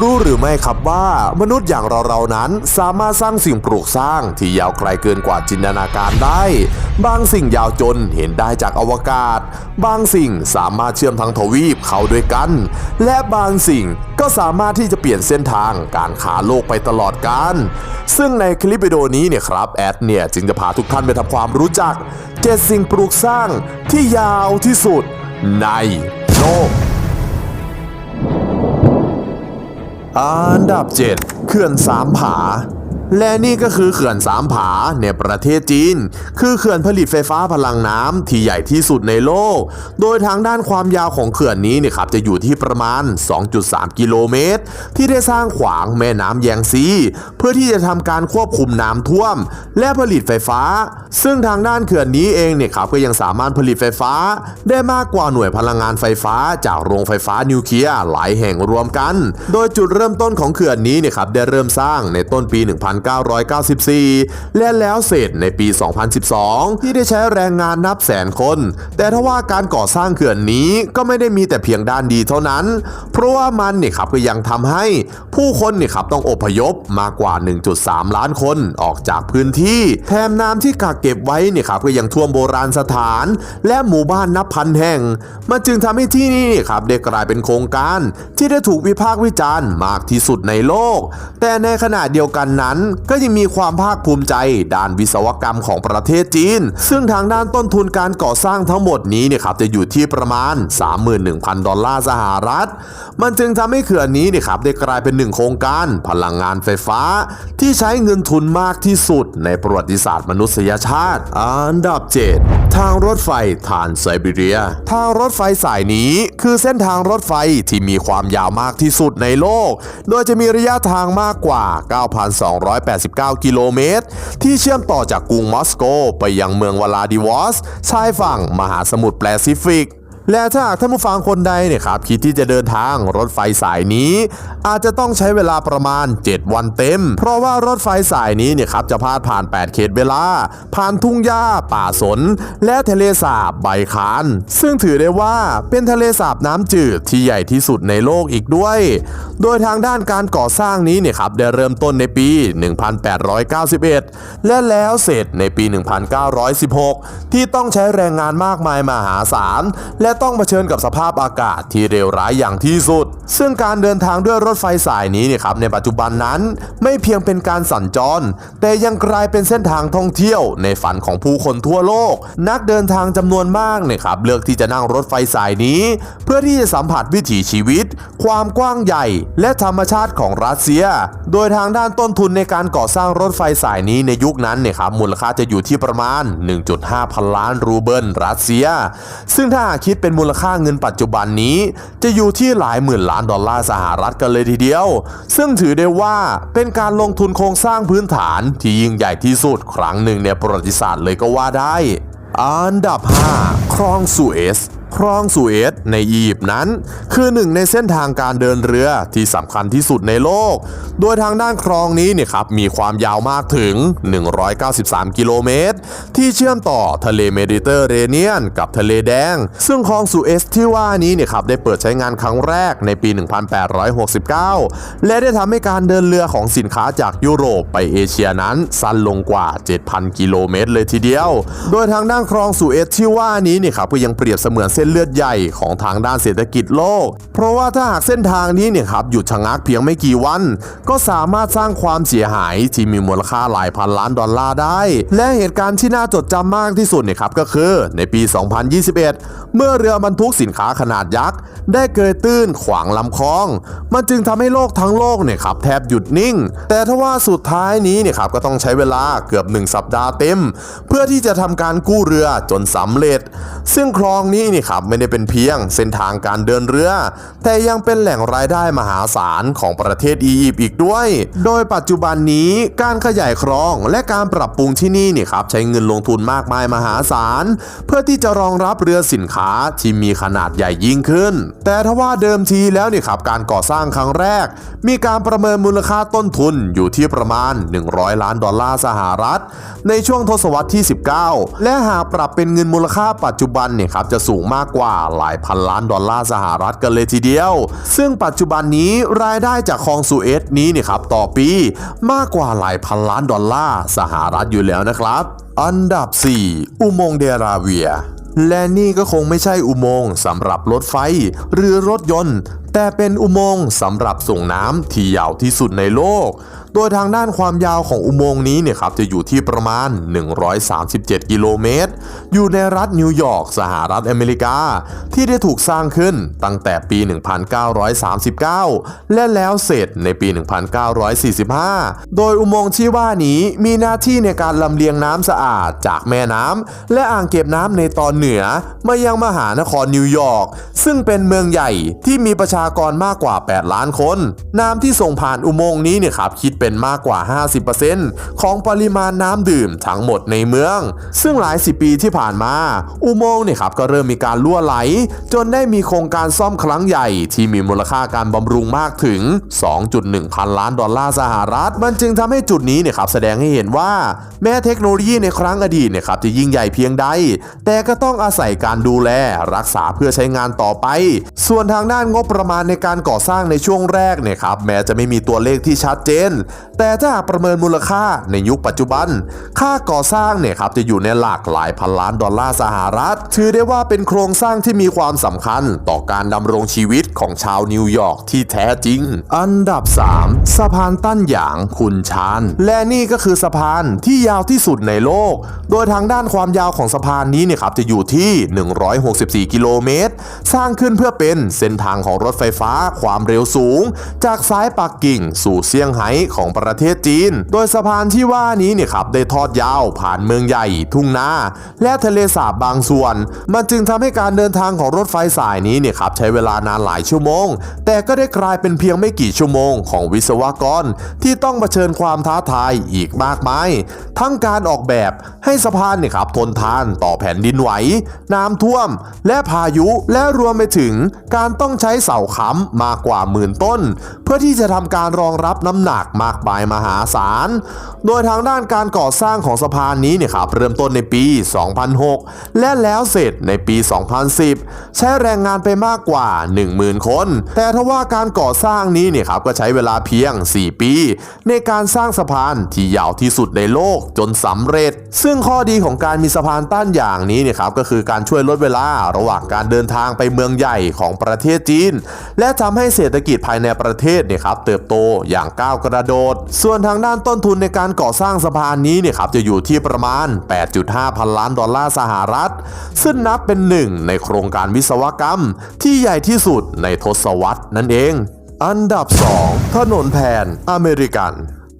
รู้หรือไม่ครับว่ามนุษย์อย่างเราๆนั้นสามารถสร้างสิ่งปลูกสร้างที่ยาวไกลเกินกว่าจินตนาการได้ บางสิ่งยาวจนเห็นได้จากอวกาศ บางสิ่งสามารถเชื่อมทั้งทวีปเข้าด้วยกัน และบางสิ่งก็สามารถที่จะเปลี่ยนเส้นทางการขาโลกไปตลอดกาลซึ่งในคลิปวิดีโอนี้เนี่ยครับแอดเนี่ยจึงจะพาทุกท่านไปทำความรู้จักเจ็ดสิ่งปลูกสร้างที่ยาวที่สุดในโลก อันดับ 7 เขื่อนสามผา และนี่ก็คือเขื่อนสามผาในประเทศจีน คือเขื่อนผลิตไฟฟ้าพลังน้ำที่ใหญ่ที่สุดในโลก โดยทางด้านความยาวของเขื่อนนี้เนี่ยครับจะอยู่ที่ประมาณ 2.3 กิโลเมตร ที่ได้สร้างขวางแม่น้ำแยงซี เพื่อที่จะทำการควบคุมน้ำท่วม และผลิตไฟฟ้า ซึ่งทางด้านเขื่อนนี้เองเนี่ยครับก็ยังสามารถผลิตไฟฟ้า ได้มากกว่าหน่วยพลังงานไฟฟ้า จากโรงไฟฟ้านิวเคลียร์หลายแห่งรวมกัน โดยจุดเริ่มต้นของเขื่อนนี้เนี่ยครับได้เริ่มสร้างในต้นปี1994 และแล้วเสร็จในปี 2012 ที่ได้ใช้แรงงานนับแสนคน แต่ทว่าการก่อสร้างเขื่อนนี้ก็ไม่ได้มีแต่เพียงด้านดีเท่านั้น เพราะว่ามันเนี่ยครับก็ยังทำให้ผู้คนเนี่ยครับต้องอพยพมากกว่า 1.3 ล้านคนออกจากพื้นที่ แถมน้ำที่กักเก็บไว้เนี่ยครับก็ยังท่วมโบราณสถาน และหมู่บ้านนับพันแห่ง มันจึงทำให้ที่นี่เนี่ยครับได้กลายเป็นโครงการ ที่ได้ถูกวิพากษ์วิจารณ์มากที่สุดในโลก แต่ในขณะเดียวกันนั้นก็ยังมีความภาคภูมิใจ ด้านวิศวกรรมของประเทศจีน ซึ่งทางด้านต้นทุนการก่อสร้างทั้งหมดนี้เนี่ยครับจะอยู่ที่ประมาณ 31,000 ดอลลาร์สหรัฐ มันจึงทำให้เขื่อนนี้เนี่ยครับได้กลายเป็นหนึ่งโครงการพลังงานไฟฟ้า ที่ใช้เงินทุนมากที่สุดในประวัติศาสตร์มนุษยชาติ อันดับ 7 ทางรถไฟทานไซบีเรีย ทางรถไฟสายนี้คือเส้นทางรถไฟที่มีความยาวมากที่สุดในโลก โดยจะมีระยะทางมากกว่า189 กิโลเมตร ที่เชื่อมต่อจากกรุงมอสโก ไปยังเมืองวลาดิวอสชายฝั่งมหาสมุทรแปซิฟิก และถ้าหากท่านผู้ฟังคนใดเนี่ยครับคิดที่จะเดินทางรถไฟสายนี้ อาจจะต้องใช้เวลาประมาณ 7 วันเต็ม เพราะว่ารถไฟสายนี้เนี่ยครับจะพาดผ่าน 8 เขตเวลา ผ่านทุ่งหญ้า ป่าสน และทะเลสาบใบคาน ซึ่งถือได้ว่าเป็นทะเลสาบน้ำจืดที่ใหญ่ที่สุดในโลกอีกด้วย โดยทางด้านการก่อสร้างนี้เนี่ยครับได้เริ่มต้นในปี 1891 และแล้วเสร็จในปี 1916 ที่ต้องใช้แรงงานมากมายมหาศาลและต้องเผชิญกับสภาพอากาศที่เลวร้ายอย่างที่สุด ซึ่งการเดินทางด้วยรถไฟสายนี้เนี่ยครับในปัจจุบันนั้นไม่เพียงเป็นการสัญจร แต่ยังกลายเป็นเส้นทางท่องเที่ยวในฝันของผู้คนทั่วโลก นักเดินทางจำนวนมากเนี่ยครับเลือกที่จะนั่งรถไฟสายนี้ เพื่อที่จะสัมผัสวิถีชีวิต ความกว้างใหญ่ และธรรมชาติของรัสเซีย โดยทางด้านต้นทุนในการก่อสร้างรถไฟสายนี้ในยุคนั้นเนี่ยครับมูลค่าจะอยู่ที่ประมาณ 1.5 พันล้านรูเบิลรัสเซีย ซึ่งถ้าหากคิดเป็น็นมูลค่าเงินปัจจุบันนี้ จะอยู่ที่หลายหมื่นล้านดอลลาร์สหรัฐกันเลยทีเดียว ซึ่งถือได้ว่าเป็นการลงทุนโครงสร้างพื้นฐานที่ยิ่งใหญ่ที่สุดครั้งหนึ่งในประวัติศาสตร์เลยก็ว่าได้ อันดับ 5 คลองสุเอซ คลองสุเอซในอียิปต์นั้น คือหนึ่งในเส้นทางการเดินเรือที่สำคัญที่สุดในโลก โดยทางด้านคลองนี้เนี่ยครับมีความยาวมากถึง 193 กิโลเมตร ที่เชื่อมต่อทะเลเมดิเตอร์เรเนียน กับทะเลแดง ซึ่งคลองสุเอซที่ว่านี้เนี่ยครับได้เปิดใช้งานครั้งแรกในปี 1869 และได้ทำให้การเดินเรือของสินค้าจากยุโรปไปเอเชียนั้นสั้นลงกว่า 7,000 กิโลเมตร เลยทีเดียว โดยทางด้านคลองสุเอซที่ว่านี้เนี่ยครับก็ยังเปรียบเสมือนส้นเลือดใหญ่ของทางด้านเศรษฐกิจโลก เพราะว่าถ้าหากเส้นทางนี้เนี่ยครับหยุดชะงักเพียงไม่กี่วัน ก็สามารถสร้างความเสียหายที่มีมูลค่าหลายพันล้านดอลลาร์ได้ และเหตุการณ์ที่น่าจดจำมากที่สุดเนี่ยครับก็คือในปี 2021 เมื่อเรือบรรทุกสินค้าขนาดยักษ์ ได้เกยตื้นขวางลำคลอง มันจึงทำให้โลกทั้งโลกเนี่ยครับแทบหยุดนิ่ง แต่ทว่าสุดท้ายนี้เนี่ยครับก็ต้องใช้เวลาเกือบ 1 สัปดาห์เต็ม เพื่อที่จะทำการกู้เรือจนสำเร็จ ซึ่งคลองนี้เนี่ยครับไม่ได้เป็นเพียงเส้นทางการเดินเรือ แต่ยังเป็นแหล่งรายได้มหาศาลของประเทศอียิปต์อีกด้วย โดยปัจจุบันนี้การขยายคลองและการปรับปรุงที่นี่เนี่ยครับใช้เงินลงทุนมากมายมหาศาล เพื่อที่จะรองรับเรือสินค้าที่มีขนาดใหญ่ยิ่งขึ้น แต่ถ้าว่าเดิมทีแล้วเนี่ยครับการก่อสร้างครั้งแรก มีการประเมินมูลค่าต้นทุนอยู่ที่ประมาณ 100 ล้านดอลลาร์สหรัฐ ในช่วงทศวรรษที่ 19 และหากปรับเป็นเงินมูลค่าปัจจุบันเนี่ยครับจะสูงมากากกว่าหลายพันล้านดอลลาร์สหรัฐกันเลยทีเดียว ซึ่งปัจจุบันนี้รายได้จากคลองสุเอซนี้เนี่ยครับต่อปีมากกว่าหลายพันล้านดอลลาร์สหรัฐอยู่แล้วนะครับ อันดับ 4 อุโมงค์เดราเวียและนี่ก็คงไม่ใช่อุโมงค์สำหรับรถไฟ หรือรถยนต์ แต่เป็นอุโมงค์สำหรับส่งน้ำที่ยาวที่สุดในโลก โดยทางด้านความยาวของอุโมงค์นี้เนี่ยครับจะอยู่ที่ประมาณ 137 กิโลเมตร อยู่ในรัฐนิวยอร์กสหรัฐอเมริกา ที่ได้ถูกสร้างขึ้นตั้งแต่ปี 1939 และแล้วเสร็จในปี 1945 โดยอุโมงค์ที่ว่านี้มีหน้าที่ในการลำเลียงน้ำสะอาดจากแม่น้ำและอ่างเก็บน้ำในตอนเหนือมายังมหานครนิวยอร์กซึ่งเป็นเมืองใหญ่ที่มีประชากรมากกว่า 8 ล้านคน น้ำที่ส่งผ่านอุโมงค์นี้เนี่ยครับคิดเป็นมากกว่า 50%ของปริมาณน้ำดื่มทั้งหมดในเมือง ซึ่งหลายสิบปีที่ผ่านมา อุโมงค์เนี่ยครับก็เริ่มมีการรั่วไหล จนได้มีโครงการซ่อมครั้งใหญ่ ที่มีมูลค่าการบำรุงมากถึง 2.1 พันล้านดอลลาร์สหรัฐ มันจึงทำให้จุดนี้เนี่ยครับแสดงให้เห็นว่าแม้เทคโนโลยีในครั้งอดีตเนี่ยครับจะยิ่งใหญ่เพียงใด แต่ก็ต้องอาศัยการดูแลรักษาเพื่อใช้งานต่อไป ส่วนทางด้านงบประมาณในการก่อสร้างในช่วงแรกเนี่ยครับแม้จะไม่มีตัวเลขที่ชัดเจนแต่ถ้าประเมินมูลค่าในยุคปัจจุบัน ค่าก่อสร้างเนี่ยครับจะอยู่ในหลักหลายพันล้านดอลลาร์สหรัฐ ถือได้ว่าเป็นโครงสร้างที่มีความสำคัญต่อการดำรงชีวิตของชาวนิวยอร์กที่แท้จริง อันดับ 3 สะพานตั้นหยางคุนชาน และนี่ก็คือสะพานที่ยาวที่สุดในโลก โดยทางด้านความยาวของสะพานนี้เนี่ยครับจะอยู่ที่ 164 กิโลเมตร สร้างขึ้นเพื่อเป็นเส้นทางของรถไฟฟ้าความเร็วสูง จากซ้ายปักกิ่งสู่เซี่ยงไฮ้ของประเทศจีน โดยสะพานที่ว่านี้เนี่ยครับได้ทอดยาวผ่านเมืองใหญ่ ทุ่งนาและทะเลสาบบางส่วน มันจึงทำให้การเดินทางของรถไฟสายนี้เนี่ยครับใช้เวลานานหลายชั่วโมง แต่ก็ได้กลายเป็นเพียงไม่กี่ชั่วโมงของวิศวกร ที่ต้องเผชิญความท้าทายอีกมากมาย ทั้งการออกแบบให้สะพานเนี่ยครับทนทานต่อแผ่นดินไหว น้ำท่วม และพายุและรวมไปถึงการต้องใช้เสาค้ำมากกว่าหมื่นต้น เพื่อที่จะทำการรองรับน้ำหนักมากมายมหาศาล โดยทางด้านการก่อสร้างของสะพานนี้เนี่ยครับเริ่มต้นในปี 2006 และแล้วเสร็จในปี 2010 ใช้แรงงานไปมากกว่า 10,000 คน แต่ทว่าการก่อสร้างนี้เนี่ยครับก็ใช้เวลาเพียง 4 ปี ในการสร้างสะพานที่ยาวที่สุดในโลกจนสำเร็จ ซึ่งข้อดีของการมีสะพานต้านอย่างนี้เนี่ยครับก็คือการช่วยลดเวลาระหว่างการเดินทางไปเมืองใหญ่ของประเทศจีน และทำให้เศรษฐกิจภายในประเทศเนี่ยครับเติบโตอย่างก้าวกระโดดส่วนทางด้านต้นทุนในการก่อสร้างสะพานนี้เนี่ยครับจะอยู่ที่ประมาณ 8.5 พันล้านดอลลาร์สหรัฐ ซึ่งนับเป็นหนึ่งในโครงการวิศวกรรม ที่ใหญ่ที่สุดในทศวรรษนั่นเอง อันดับ 2 ถนนแผนอเมริกัน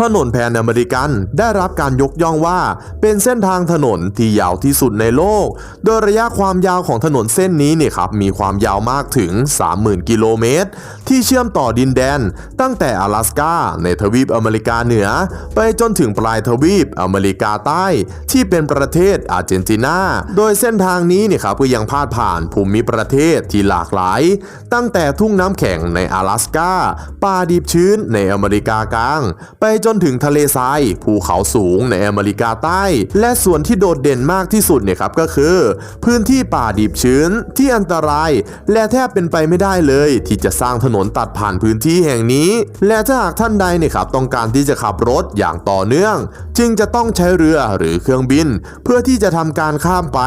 ถนนแผนอเมริกันได้รับการยกย่องว่าเป็นเส้นทางถนนที่ยาวที่สุดในโลก โดยระยะความยาวของถนนเส้นนี้เนี่ยครับมีความยาวมากถึง 30,000 กิโลเมตร ที่เชื่อมต่อดินแดน ตั้งแต่阿拉สกาในทวีปอเมริกาเหนือ ไปจนถึงปลายทวีปอเมริกาใต้ ที่เป็นประเทศอาร์เจนตินา โดยเส้นทางนี้เนี่ยครับก็ยังพาดผ่านภูมิประเทศที่หลากหลาย ตั้งแต่ทุ่งน้ำแข็งใน阿拉สกาป่าดิบชื้นในอเมริกากลาง ไป จนถึงทะเลทรายภูเขาสูงในอเมริกาใต้ และส่วนที่โดดเด่นมากที่สุดเนี่ยครับก็คือ พื้นที่ป่าดิบชื้นที่อันตราย และแทบเป็นไปไม่ได้เลย ที่จะสร้างถนนตัดผ่านพื้นที่แห่งนี้ และถ้าหากท่านใดเนี่ยครับต้องการที่จะขับรถอย่างต่อเนื่อง จึงจะต้องใช้เรือหรือเครื่องบิน เพื่อที่จะทำการข้ามไป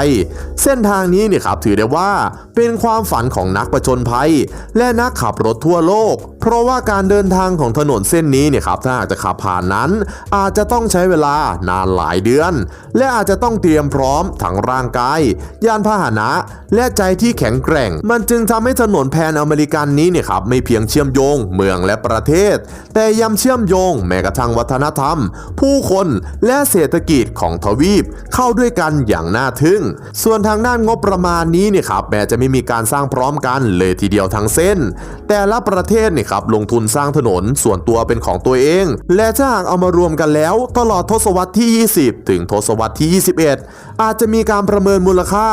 เส้นทางนี้เนี่ยครับถือได้ว่าเป็นความฝันของนักประจนภัย และนักขับรถทั่วโลก เพราะว่าการเดินทางของถนนเส้นนี้เนี่ยครับถ้าหากจะขับผ่านนั้น อาจจะต้องใช้เวลานานหลายเดือน และอาจจะต้องเตรียมพร้อมทั้งร่างกาย ยานพาหนะ และใจที่แข็งแกร่ง มันจึงทำให้ถนนแพนอเมริกันนี้เนี่ยครับไม่เพียงเชื่อมโยงเมืองและประเทศ แต่ยังเชื่อมโยงแม้กระทั่งวัฒนธรรม ผู้คนและเศรษฐกิจของทวีปเข้าด้วยกันอย่างน่าทึ่ง ส่วนทางด้านงบประมาณนี้เนี่ยครับแม้จะไม่มีการสร้างพร้อมกันเลยทีเดียวทั้งเส้น แต่ละประเทศเนี่ยครับลงทุนสร้างถนนส่วนตัวเป็นของตัวเอง และถ้าหากเอามารวมกันแล้ว ตลอดทศวรรษที่ 20 ถึงทศวรรษที่ 21 อาจจะมีการประเมินมูลค่า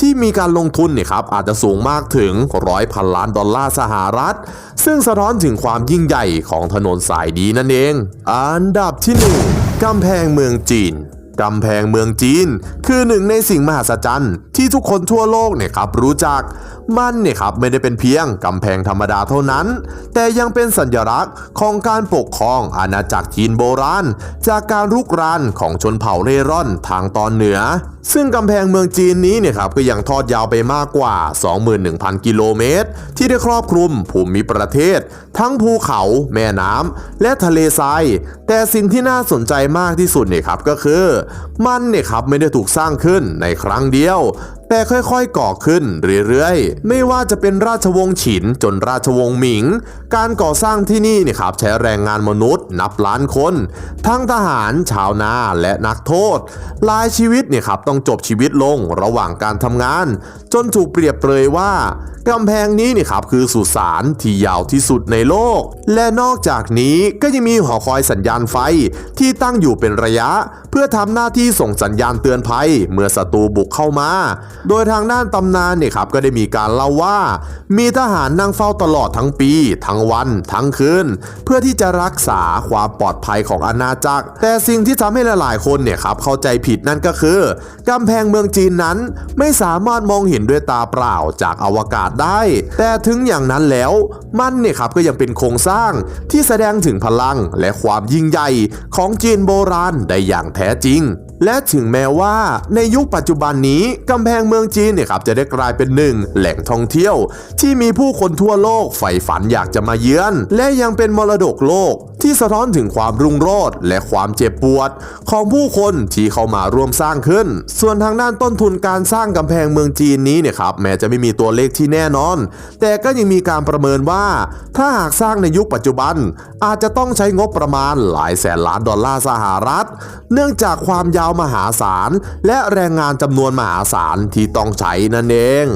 ที่มีการลงทุนเนี่ยครับอาจจะสูงมากถึงร้อยพันล้านดอลลาร์สหรัฐ ซึ่งสะท้อนถึงความยิ่งใหญ่ของถนนสายดีนั่นเอง อันดับที่ 1กำแพงเมืองจีน กำแพงเมืองจีน คือหนึ่งในสิ่งมหัศจรรย์ที่ทุกคนทั่วโลกเนี่ยครับรู้จัก มันเนี่ยครับไม่ได้เป็นเพียงกำแพงธรรมดาเท่านั้น แต่ยังเป็นสัญลักษณ์ของการปกครองอาณาจักรจีนโบราณ จากการรุกรานของชนเผ่าเร่ร่อนทางตอนเหนือ ซึ่งกำแพงเมืองจีนนี้เนี่ยครับก็ยังทอดยาวไปมากกว่า 21,000 กิโลเมตร ที่ได้ครอบคลุมภูมิประเทศ ทั้งภูเขา แม่น้ำและทะเลทราย แต่สิ่งที่น่าสนใจมากที่สุดเนี่ยครับก็คือมันเนี่ยครับไม่ได้ถูกสร้างขึ้นในครั้งเดียว แต่ค่อยๆก่อขึ้นเรื่อยๆ ไม่ว่าจะเป็นราชวงศ์ฉินจนราชวงศ์หมิง การก่อสร้างที่นี่เนี่ยครับใช้แรงงานมนุษย์ นับล้านคน ทั้งทหาร ชาวนาและนักโทษหลายชีวิตเนี่ยครับต้องจบชีวิตลงระหว่างการทำงาน จนถูกเปรียบเปรยว่ากำแพงนี้เนี่ยครับคือสุสานที่ยาวที่สุดในโลก และนอกจากนี้ก็ยังมีหอคอยสัญญาณไฟที่ตั้งอยู่เป็นระยะ เพื่อทำหน้าที่ส่งสัญญาณเตือนภัย เมื่อศัตรูบุกเข้ามาโดยทางด้านตำนานเนี่ยครับก็ได้มีการเล่าว่า มีทหารนั่งเฝ้าตลอดทั้งปี ทั้งวัน ทั้งคืนเพื่อที่จะรักษาความปลอดภัยของอาณาจักร แต่สิ่งที่ทำให้หลายๆคนเนี่ยครับเข้าใจผิดนั่นก็คือกำแพงเมืองจีนนั้นไม่สามารถมองเห็นด้วยตาเปล่าจากอวกาศได้ แต่ถึงอย่างนั้นแล้วมันเนี่ยครับก็ยังเป็นโครงสร้างที่แสดงถึงพลังและความยิ่งใหญ่ของจีนโบราณได้อย่างแท้จริง และถึงแม้ว่าในยุคปัจจุบันนี้กำแพงเมืองจีนเนี่ยครับจะได้กลายเป็นหนึ่งแหล่งท่องเที่ยว ที่มีผู้คนทั่วโลกใฝ่ฝันอยากจะมาเยือน และยังเป็นมรดกโลกที่สะท้อนถึงความรุ่งโรจน์และความเจ็บปวด ของผู้คนที่เข้ามาร่วมสร้างขึ้น ส่วนทางด้านต้นทุนการสร้างกำแพงเมืองจีนนี้เนี่ยครับแม้จะไม่มีตัวเลขที่แน่นอน แต่ก็ยังมีการประเมินว่า ถ้าหากสร้างในยุคปัจจุบัน อาจจะต้องใช้งบประมาณหลายแสนล้านดอลลาร์สหรัฐ เนื่องจากความยาวมหาศาล และแรงงานจำนวนมหาศาลที่ต้องใช้นั่นเอง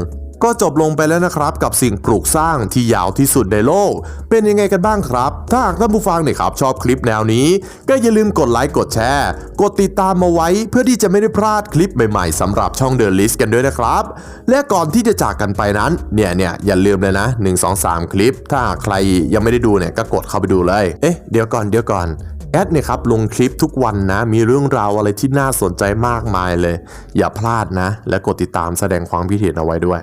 ก็จบลงไปแล้วนะครับกับสิ่งปลูกสร้างที่ยาวที่สุดในโลก เป็นยังไงกันบ้างครับ ถ้าหากท่านผู้ฟังเนี่ยครับชอบคลิปแนวนี้ ก็อย่าลืมกดไลค์กดแชร์ กดติดตามมาไว้เพื่อที่จะไม่ได้พลาดคลิปใหม่ๆสำหรับช่องเดอะลิสกันด้วยนะครับ และก่อนที่จะจากกันไปนั้นเนี่ยเนี่ยอย่าลืมเลยนะ 1 2 3 คลิป ถ้าใครยังไม่ได้ดูเนี่ยก็กดเข้าไปดูเลย เอ๊ะเดี๋ยวก่อนเดี๋ยวก่อน แอดเนี่ยครับลงคลิปทุกวันนะ มีเรื่องราวอะไรที่น่าสนใจมากมายเลย อย่าพลาดนะ และกดติดตามแสดงความคิดเห็นเอาไว้ด้วย